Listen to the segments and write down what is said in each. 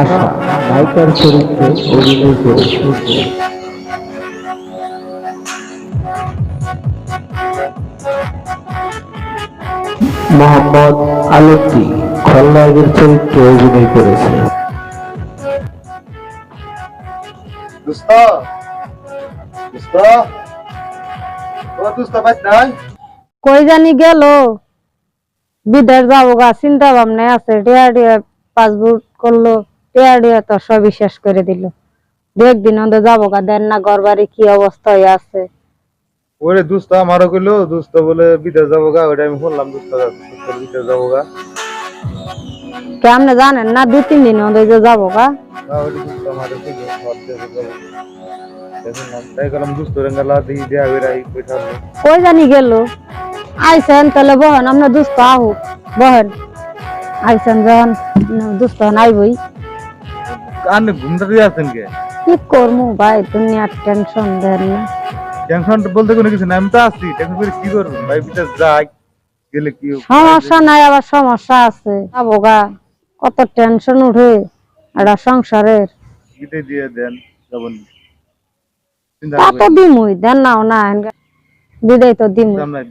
আশা, নায়িকার চরিত্রে অভিনয় করেছে মোহাম্মদ আলমজি খলনায়কের চরিত্রে অভিনয় করেছে। দোস্ত দোস্ত। ও দোস্ত নাই? কই জানি গেল? বিদেশ যাব গা চিন্তা ভাবনা আছে। টিয়া টিয়া পাসপোর্ট করল টিয়া টিয়া তো সব বিশ্বাস করে দিল। দু একদিন অন্ত যাব গা দেন না ঘর বাড়ি কি অবস্থা হয়ে আছে। ওরে দোস্ত আমারও কইলো দোস্ত বলে বিদেশ যাব গা ওটা আমি শুনলাম দোস্ত বিদেশ যাব গা। কেমনে জানেন না দু তিন দিন অন্ত যে যাব গা। তাই দিই দেয়া কই জানি গেল? আইসেন তাহলে বহেন আমরা দুস্থ আহু। বহেন। আইসেন যখন দুস্থ আইবই। কানে ঘুমটা দিয়ে আছেন কে? ভাই দুনিয়ার টেনশন দেন না। টেনশন বলতে কোনো কিছু না আমি তো আছি টেনশন করে কি করব? ভাই বিদেশ যাই গেলে কি সমস্যা নাই আবার সমস্যা আছে। কত টেনশন উঠে একটা সংসারের। দিয়ে দেন যাবেন তা দিমুই দেন নাও না বিদায় তো দিমুই। দাম নাই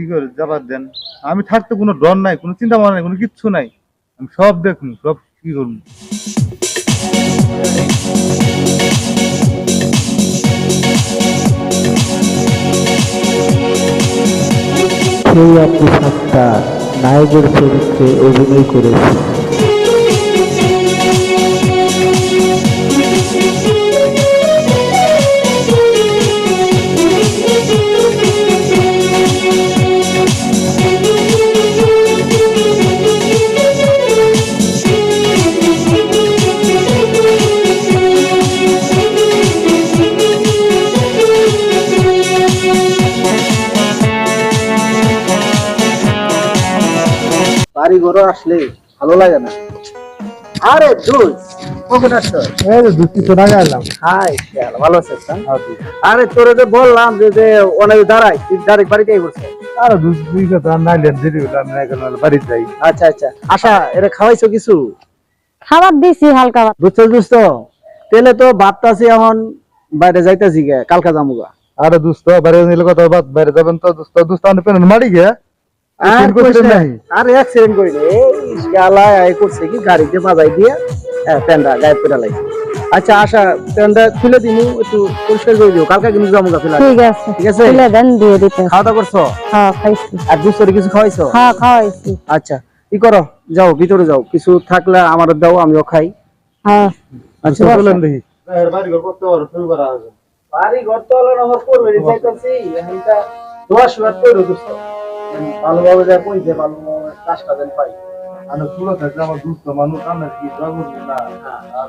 ই করে যাবার দেন। আমি থাকতে কোনো ডর নাই কোনো চিন্তা ভাবনা নাই কোনো কিচ্ছু নাই। আমি সব দেখুন সব কি করুন। সেই আপনি সত্তার নায়কের চরিত্রে অভিনয় করেছে আসলে ভালো লাগে না। আরে দুই কখন আসছো এই যে দুটি তো রাখা এলাম। হাই শাল ভালো আছিস না? আরে তোরে যে বললাম যে যে অনেক দাঁড়াই ডাইরেক্ট বাড়িতে বলছে আর দুই দুই কথা নাইলেন দিদি বলে আমি এখন বাড়ি যাই। আচ্ছা আচ্ছা। আশা এরা খাওয়াইছো কিছু? খাবার দিছি হালকা ভাত। বুঝছ বুঝছ তেলে তো ভাবতাছি এখন বাইরে যাইতাছি গে কালকা জামুগা আরে দোস্ত বাইরে নিলে কথা বাদ বাইরে যাবেন তো দোস্ত। দোস্ত আমি মারি গে? আর করছে নাই? আরে অ্যাক্সিডেন্ট করিনি এই শালা এই করছে কি? গাড়িতে বাজাই দিয়ে হ্যাঁ প্যান্ডা গায়েব করে লাগছে আচ্ছা আশা প্যান্ডা খুলে দিমু একটু পরিষ্কার করে দিও। কালকা কিন্তু যামুগা ফেলা ঠিক আছে। ঠিক আছে? তুলে দেন দিয়ে দিতে খাওয়া দাওয়া করছ? হ্যাঁ খাইছি। আর দুশোরে কিছু হ্যাঁ আচ্ছা কি করো যাও ভিতরে যাও। কিছু থাকলে আমার দাও আমিও খাই। হ্যাঁ। আচ্ছা দেখি। বাড়ি ঘর করতে পারো শুরু করা আছে বাড়ি ঘর তো দোয়া শুয়ার করে দোস্ত ভালোভাবে যায় কইতে ভালোভাবে কাজটা যেন পাই। আমি পুরো থাকলে আমার দুস্থ মানুষ আমার কি যাব না। আর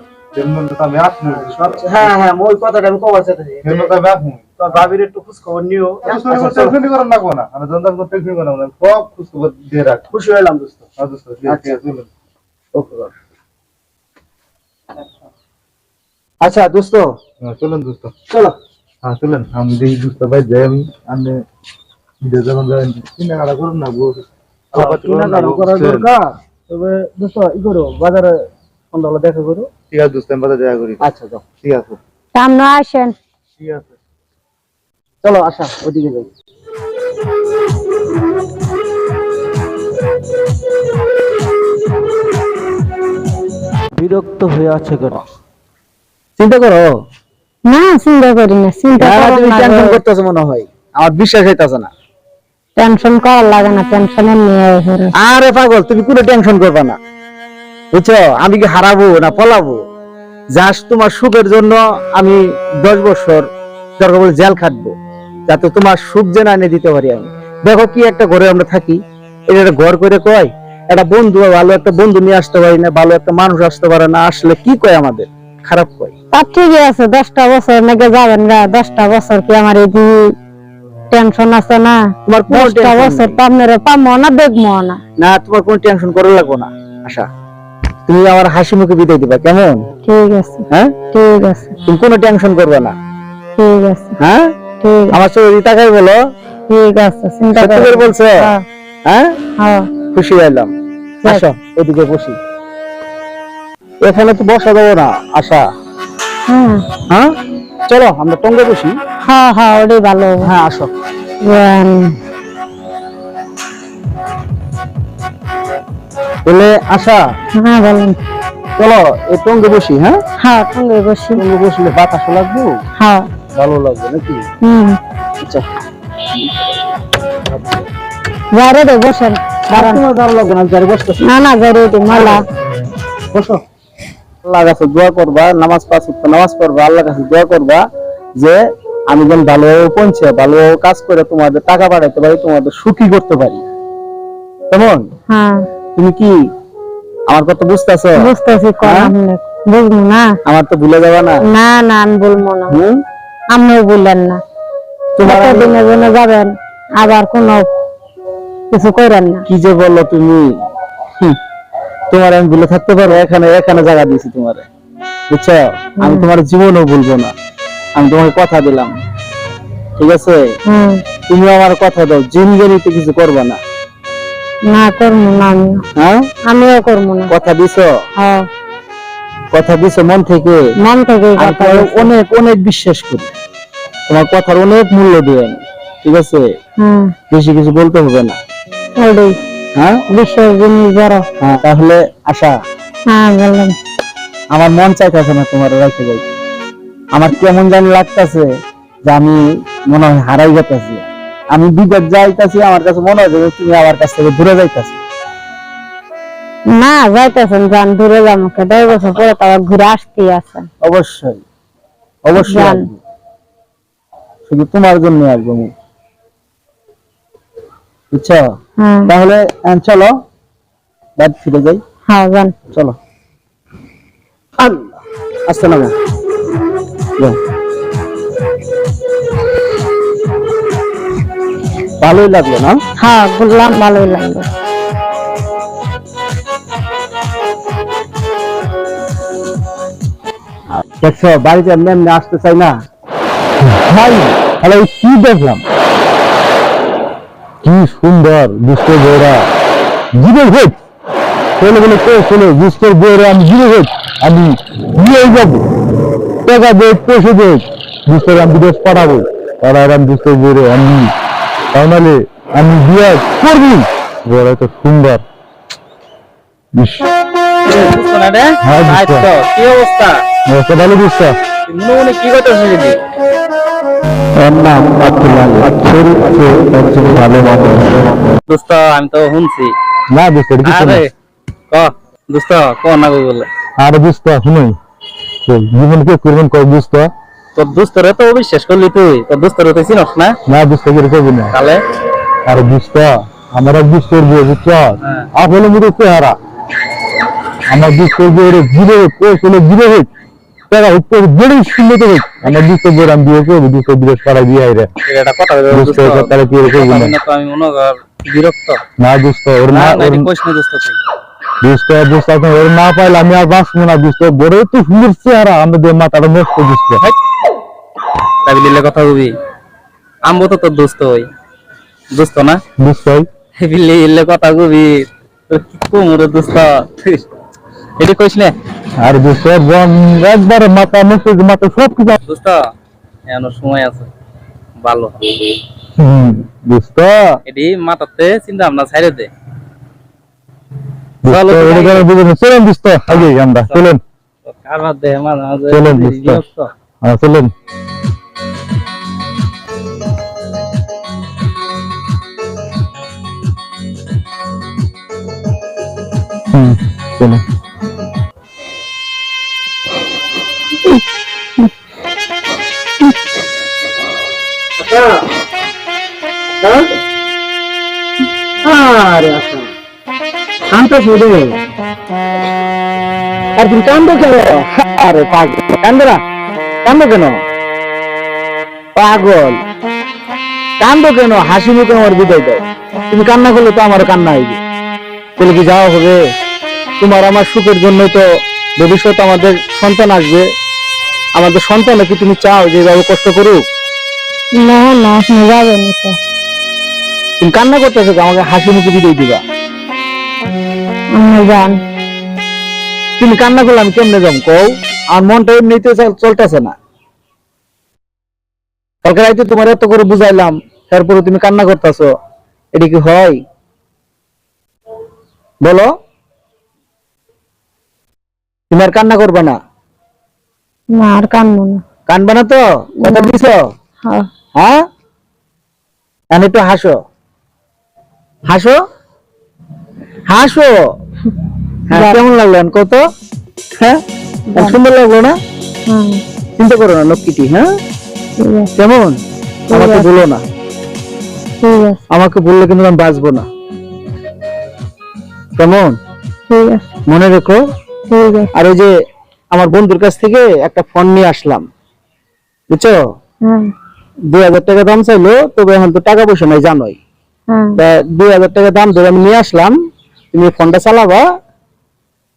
হ্যাঁ হ্যাঁ ওই কথাটা আমি কবার চাইতেছি তেমন তো আমি আসব তো ভাবির একটু খোঁজ খবর নিও আচ্ছা, চলো। টেনশন করেন না। কোনা আমি জনতার কোনো টেনশন করেন না। সব খুশ খবর দিয়ে রাখ খুশি হইলাম দোস্ত। আর দোস্ত ঠিক আছে চলুন ওকে আচ্ছা দোস্ত। হ্যাঁ, চলুন দোস্ত। চলো। হ্যাঁ চলুন। আমি দেখি দোস্ত ভাই যাই আমি। আমি কেনাকাটা করুন না কেনাকাটা করার দরকার তবে দোস্ত ই করো বাজারে সন্ধ্যাবেলা দেখা করো ঠিক আছে দোস্ত আমি বাজার দেখা করি আচ্ছা যাও ঠিক আছে সামনে আসেন ঠিক আছে চলো আসা ওদিকে যাই বিরক্ত হয়ে। আছে কেন চিন্তা করো না চিন্তা করি না চিন্তা করতেছো মনে হয়। আমার বিশ্বাস হইতাছে না। টেনশন করার লাগে না টেনশনের নিয়ে ঘুরে। আরে পাগল তুমি কোনো টেনশন করবা না। বুঝছ? আমি কি হারাবো না পলাবো? জাস্ট তোমার সুখের জন্য আমি দশ বছর দরকার বলে জেল খাটবো যাতে তোমার সুখ যেন এনে দিতে পারি আমি। দেখো কি একটা ঘরে আমরা থাকি এটা একটা ঘর করে কয় একটা বন্ধু ভালো একটা বন্ধু নিয়ে আসতে পারি না ভালো একটা মানুষ আসতে পারে না আসলে কি কয় আমাদের? খারাপ কয়। তার ঠিকই আছে দশটা বছর নাকি যাবেন না দশটা বছর কি আমার এই টেনশন আছে না? তোমার কোনো পাবো না না। না তোমার কোনো টেনশন করা লাগবো না আশা। তুমি আমার হাসি মুখে বিদায় দিবা কেমন? ঠিক আছে। হ্যাঁ? ঠিক আছে। তুমি কোনো টেনশন করবে না। ঠিক আছে। হ্যাঁ? ঠিক আমার চোখে তাকাই বলো? ঠিক আছে চিন্তা করে বলছো? হ্যাঁ, হ্যাঁ? হ্যাঁ। খুশি হইলাম। আসো ওদিকে বসি। এখানে তো বসা যাব না আশা। হ্যাঁ। হ্যাঁ? চলো আমরা টঙ্গে বসি। হ্যাঁ হ্যাঁ ওটাই ভালো। হ্যাঁ আসো। তাহলে আশা হ্যাঁ বলেন। চলো এই টঙ্গে বসি হ্যাঁ? হ্যাঁ সঙ্গে বসি। টঙ্গে বসলে বাতাস লাগবে? হ্যাঁ। ভালো লাগবে নাকি? হুম। আচ্ছা। দে বসেন তোমার ভালো লাগবে না যারে বসতেছি না না যারে দে মালা। বসো। আল্লাহ কাছে দোয়া করবা নামাজ পাঁচ নামাজ পড়বা আল্লাহ কাছে দোয়া করবা যে আমি যেন ভালো পৌঁছে ভালো কাজ করে তোমাদের টাকা পাঠাইতে পারি তোমাদের সুখী করতে পারি। কেমন? হ্যাঁ। তুমি কি আমার কথা বুঝতেছো? বুঝতেছি হ্যাঁ? বুঝব না। আমার তো ভুলে যাবা না। না না আমি বলব না। আপনিও বললেন না। তোমার দিনের জন্য যাবেন আবার কোনো কিছু করেন না। কি যে বলল তুমি? তোমার আমি ভুলে থাকতে পারব এখানে এখানে জায়গা দিয়েছি তোমারে। বুঝছ? আমি তোমার জীবনও ভুলবো না। আমি তোমাকে কথা দিলাম। ঠিক আছে? তুমি আমার কথা দাও জিনগিরিতে কিছু করবে না। না করব না আমিও হ্যাঁ? আমিও করব না। কথা দিছো? হ্যাঁ। কথা দিছো মন থেকে? মন থেকে আমি কথা অনেক অনেক বিশ্বাস করি। তোমার কথার অনেক মূল্য দিয়ে ঠিক আছে? হুম। বেশি কিছু বলতে হবে না। ওটাই। হ্যাঁ? বিশ্বের জিনিস বড়। হ্যাঁ তাহলে আশা। হ্যাঁ বললাম। আমার মন চাইতেছে না তোমার রাখতে যাই আমার কেমন জানি লাগতেছে যে আমি মনে হয় হারাই যেতেছি আমি বিদেশ যাইতাছি আমার কাছে মনে হয় যে তুমি আমার কাছ থেকে দূরে যাইতাছি। না যাইতেছেন যান দূরে যান দেড় বছর পরে তো আবার ঘুরে আসতে আছেন অবশ্যই অবশ্যই শুধু তোমার জন্য আসব আমি। বুঝছ? হ্যাঁ। তাহলে চলো। বাদ ফিরে যাই। হ্যাঁ যান। চলো। আসতে না ভালোই লাগল না? হ্যাঁ বললাম ভালোই লাগল। দেখছ বাড়িতে এমনি এমনি আসতে চাই না। ভাই তাহলে কি দেখলাম? কি সুন্দর দুষ্ট বউরা। জীবে ভোজ ছেলে বলে কে ছেলে দুষ্টের বউরা আমি জীবে ভোজ আমি নিয়ে যাব। টাকা দেখ পয়সা দেখ দুষ্টের আমি বিদেশ পাঠাবো। তারা আমি দুষ্টের বউরে আমি তাহলে আমি বিয়ে করবি। বউরা তো সুন্দর। হ্যাঁ, আমি তো শুনছি। না বুঝতে দোস্ত বলে আর বুঝতে শুনুই। জীবন কে করবেন কয় বুঝতে তোর দোস্তরে তো অবিশ্বাস করলি তুই। তোর দোস্তরে তুই চিনস না? না বুঝতে করে করবি না। তাহলে? আর বুঝতে আমার এক বুঝতে করবি বুঝছ? হ্যাঁ। আপেল মুড়ে চেহারা। আমার বুঝতে করবি ওরে জিরে হোক ও ছেলে জিরে হোক তোর বড় সুন্দর তো হোক। আমার বুঝতে করে আমি বিয়ে করব দুশো বিদেশ পাড়া বিয়ে আইরে এটা কথা বুঝতে তাহলে কি কথা না? আমি মনে কর বিরক্ত। না বুঝতে ওর না ওর এটা কইস দোস্ত বুঝতে ওর না পাইলে আমি আর বাঁচবো না বুঝতে বড় তো সুন্দর চেহারা আমাদের মাথাটা নষ্ট বুঝতে তাই বিলে কথা কবি। আমবো তো তোর দোস্ত হই দোস্ত না? বুঝতে বিলে ইলে কথা কবি। তোর কি দোস্ত এটি কইস না। আর বুঝতে একবারে মাথা নষ্ট মাথা সব কিছু দোস্ত এখনও সময় আছে। ভালো। হুম, এটি মাথাতে চিন্তা ভাবনা ছাইড়ে দে বুঝতে চলো, এটা করে বুঝলেন চলেন বুঝতে আগে আমরা চলেন। চলেন, দোস্ত। হ্যাঁ চলেন। হুম চলেন। কাঁদতেছো রে আর তুমি কান্দো কেন? আরে পাগল। কান্দো না। কান্দো কেন? পাগল। কান্দো কেন? হাসি মুখে আমার বিদায় দাও। তুমি কান্না করলে তো আমারও কান্না হইবে। তাহলে কি যাওয়া হবে? তোমার আমার সুখের জন্যই তো ভবিষ্যৎ আমাদের সন্তান আসবে। আমাদের সন্তান কি তুমি চাও যে এভাবে কষ্ট করুক? না না যাবেন তো। তুমি কান্না করতেছো আমাকে হাসি মুখে বিদায় দিবা। আপনি তুমি কান্না করলে আমি কেমনে যাম কও। আমার মনটা এমনিতে চলতেছে না। কালকে রাইতে তোমার এত করে বুঝাইলাম তারপরে তুমি কান্না করতেছো। এটা কি হয়? বলো। তুমি আর কান্না করবে না? না আর কানবো না। কানবে না তো? কথা দিছ? হ্যাঁ। হ্যাঁ? একটু হাসো। হাসো? হাসো। হ্যাঁ কেমন লাগল কত? হ্যাঁ সুন্দর লাগল না? চিন্তা করো না লক্ষ্মীটি হ্যাঁ? কেমন? আমাকে বলো না। আমাকে বললে কিন্তু আমি বাঁচবো না। কেমন? মনে রেখো। ঠিক আছে। আর ওই যে আমার বন্ধুর কাছ থেকে একটা ফোন নিয়ে আসলাম। বুঝছ? দুই হাজার টাকা দাম চাইলো তবে এখন তো টাকা পয়সা নাই জানোই। দুই হাজার টাকা দাম ধরে আমি নিয়ে আসলাম। তুমি ফোনটা চালাবা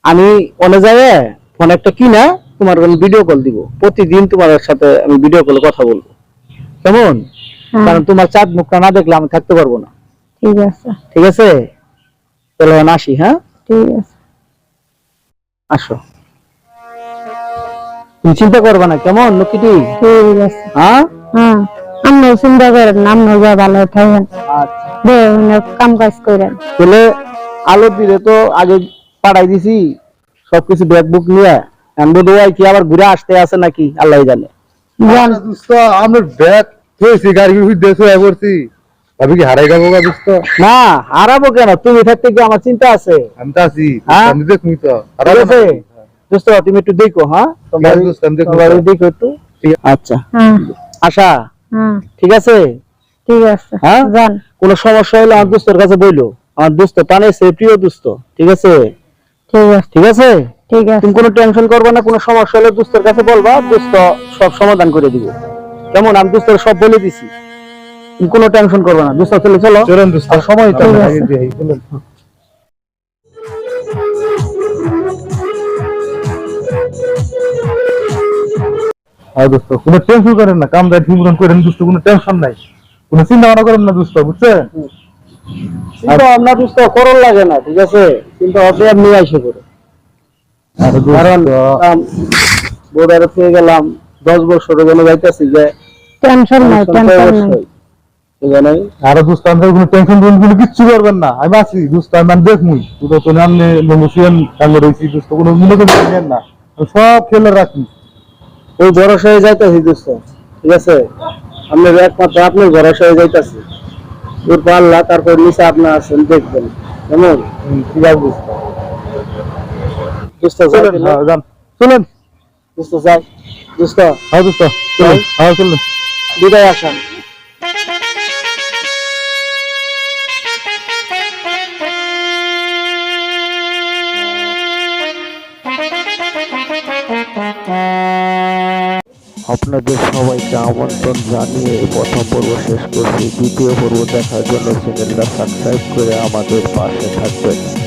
আমি অনেক জায়গায় ফোন একটা কিনা তোমার ভিডিও কল দিব। প্রতিদিন তোমার সাথে আমি ভিডিও কলে কথা বলব। কেমন? হ্যাঁ। কারণ তোমার চাঁদ মুখটা না দেখলে আমি থাকতে পারব না। ঠিক আছে। ঠিক আছে? তাহলে এখন আসি হ্যাঁ? ঠিক আছে। আসো। তুমি চিন্তা করবা না কেমন লক্ষ্মীটি? ঠিক আছে। হ্যাঁ? হ্যাঁ আপনিও চিন্তা করেন না যা ভালো থাকেন আচ্ছা। কাম কাজ করেন। তাহলে আলো দিলে তো আগে পাঠাই দিছি সবকিছু ব্যাগ বুক নিয়ে। এমন দোয়াই কি আবার ঘুরে আসতে আছে নাকি আল্লাহ জানে। আমার ব্যাগ থইছি গাড়ি দেশে করছি ভাবি কি হারাই যাব দোস্ত না হারাবো কেন? তুমি থাকতে কি আমার চিন্তা আছে? আমি তো আছি হ্যাঁ? আমি দেখুই তো হারাবো দোস্ত তুমি একটু দেখো হ্যাঁ? আমি। তোমার দেখো একটু। আচ্ছা। হ্যাঁ আশা? হ্যাঁ ঠিক আছে? ঠিক আছে। হ্যাঁ? কোনো সমস্যা হলে আমার দোস্তর কাছে বইলো। আমার দোস্ত টানে সে প্রিয় দোস্ত ঠিক আছে? ঠিক আছে। ঠিক আছে? ঠিক আছে। তুমি কোনো টেনশন করবে না কোনো সমস্যা হলে দোস্তর কাছে বলবা দোস্ত সব সমাধান করে দিব। কেমন আমি দোস্তর সব বলে দিছি। তুমি কোনো টেনশন করবে না দোস্ত চলে চলো। চলেন দোস্ত। আর সময় তো ঠিক দিই, চলেন। হ্যাঁ দোস্ত কোনো টেনশন করেন না। কাম দায় ঠিক মতন করেন। দোস্ত কোনো টেনশন নাই। কোনো চিন্তা ভাবনা করেন না দোস্ত বুঝছেন? কিন্তু আপনার করল লাগে না ঠিক আছে? কিন্তু আপনি আপনি আইসে করে। আরে কারণ বোর্ডারে পেয়ে গেলাম দশ বছর ওখানে যাইতেছি যে টেনশন নাই টেনশন নাই। আমি কোনো টেনশন কোনো কিচ্ছু করবেন না। আমি আছি দোস্ত আমি আমি দেখমুই তুই তো নামনে নমসিয়ান সঙ্গে রয়েছি দোস্ত কোনো নেন না। সব খেলে রাখি। ওই ভরসা যাইতেছি দোস্ত ঠিক আছে? একমাত্র আপনার ভরসা হয়ে যাইতেছি। ওর পাল্লা তারপর নিচে আপনার আছেন দেখবেন। কেমন? হুম, ঠিক আছে দোস্ত দোস্ত যাই চলেন তাহলে? হ্যাঁ, যান। চলেন। দোস্ত যাই। দোস্ত হ্যাঁ দোস্ত চলেন হ্যাঁ চলেন। বিদায় আসান। আপনাদের সবাইকে আমন্ত্রণ জানিয়ে প্রথম পর্ব শেষ করছি। দ্বিতীয় পর্ব দেখার জন্য চ্যানেলটা সাবস্ক্রাইব করে আমাদের পাশে থাকবেন।